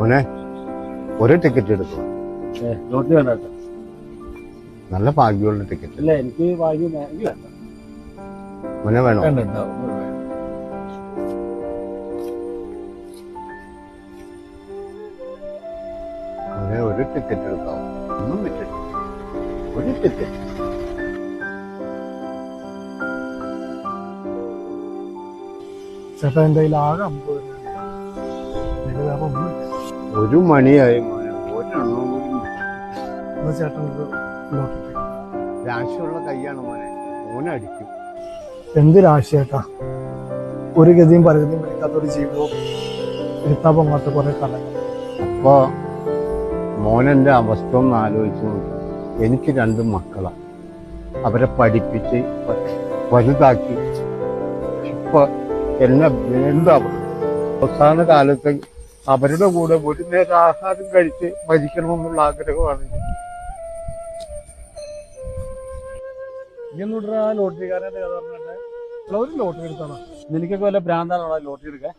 മോനെ ഒരു ടിക്കറ്റ് എടുക്കുക ലോട്ടറി വേണ്ട കേട്ടോ. നല്ല ഭാഗ്യമുള്ള ടിക്കറ്റ് എനിക്ക് ഭാഗ്യം വേ- എനിക്ക് വേണ്ട. മോനെ വേണോ? വേണ്ട കേട്ടോ. മോനെ ഒരു ടിക്കറ്റ് എടുക്കാം ഒന്നും പറ്റില്ല. ഒരു ടിക്കറ്റ് ചേട്ടാ എന്തായാലും കയ്യിൽ ആകെ അമ്പത് എന്റെ ഒന്നുമില്ല ഒരു മണിയായി മോനെ. ഒരെണ്ണം കൂടി ചേട്ടൻ രാശിയുള്ള കൈയാണ് മോനെ. മോനെ അടിക്കും. എന്ത് രാശി ചേട്ടാ ഒരു ഗതിയും പരഗതിയും പിടിക്കാത്ത ഒരു ജീവിതവും കുറെ കഥ അപ്പോ മോനെന്റെ അവസ്ഥ ഒന്ന് ആലോചിച്ചു നോക്കി. എനിക്ക് രണ്ട് മക്കളാ. അവരെ പഠിപ്പിച്ച് വലുതാക്കി. ഇപ്പൊ എന്നെ വേണ്ട അവസാന കാലത്ത് അവരുടെ കൂടെ ഒരു നേരം ആഹാരം കഴിച്ച് മരിക്കണമെന്നുള്ള ആഗ്രഹമാണ്. ഒന്നും ഇടറാ ലോട്ടറിക്കാരന്റെ കഥ പറഞ്ഞിട്ട്. ഒരു ലോട്ടറി എടുത്താണ് നിനക്കൊക്കെ വല്ല ഭ്രാന്താണോ ലോട്ടറി എടുക്കാൻ?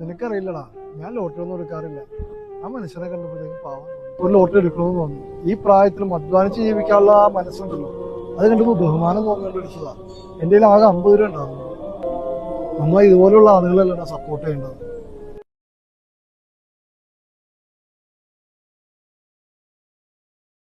നിനക്കറിയില്ലടാ ഞാൻ ലോട്ടറി ഒന്നും എടുക്കാറില്ല. ആ മനുഷ്യനെ കണ്ടപ്പോഴത്തേക്കും പാവം. ഒരു ലോട്ടറി എടുക്കണമെന്ന് തോന്നി. ഈ പ്രായത്തിൽ അധ്വാനിച്ച് ജീവിക്കാനുള്ള ആ മനസ്സുണ്ടല്ലോ. അത് കണ്ടപ്പോൾ ബഹുമാനം തോന്നിയോണ്ട് എടുത്തതാ ആകെ അമ്പത് രൂപ ഉണ്ടാവും നമ്മൾ ഇതുപോലുള്ള ആളുകളല്ലടാ സപ്പോർട്ട് ചെയ്യേണ്ടത്.